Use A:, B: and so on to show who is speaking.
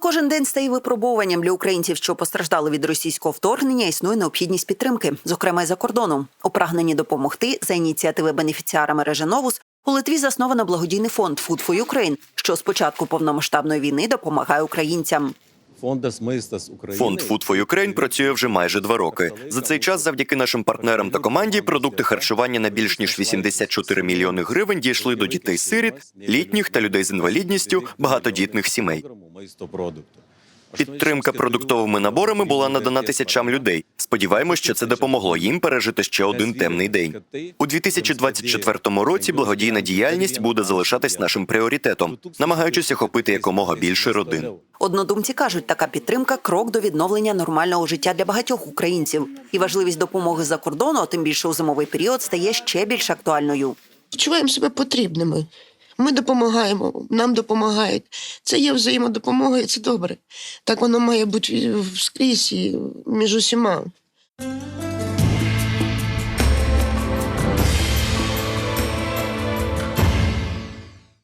A: кожен день стає випробуванням для українців, що постраждали від російського вторгнення, існує необхідність підтримки, зокрема й за кордоном. У прагненні допомогти за ініціативи бенефіціара мережі Новус у Литві засновано благодійний фонд Food for Ukraine, що з початку повномасштабної війни допомагає українцям.
B: Фонд Food for Ukraine працює вже майже два роки. За цей час, завдяки нашим партнерам та команді, продукти харчування на більш ніж 84 мільйони гривень дійшли до дітей-сиріт, літніх та людей з інвалідністю, багатодітних сімей. Підтримка продуктовими наборами була надана тисячам людей. Сподіваємось, що це допомогло їм пережити ще один темний день. У 2024 році благодійна діяльність буде залишатись нашим пріоритетом, намагаючись охопити якомога більше родин.
A: Однодумці кажуть, така підтримка крок до відновлення нормального життя для багатьох українців. І важливість допомоги за кордону, а тим більше у зимовий період, стає ще більш актуальною.
C: Відчуваємо себе потрібними. Ми допомагаємо, нам допомагають. Це є взаємодопомога, і це добре. Так воно має бути скрізь між усіма.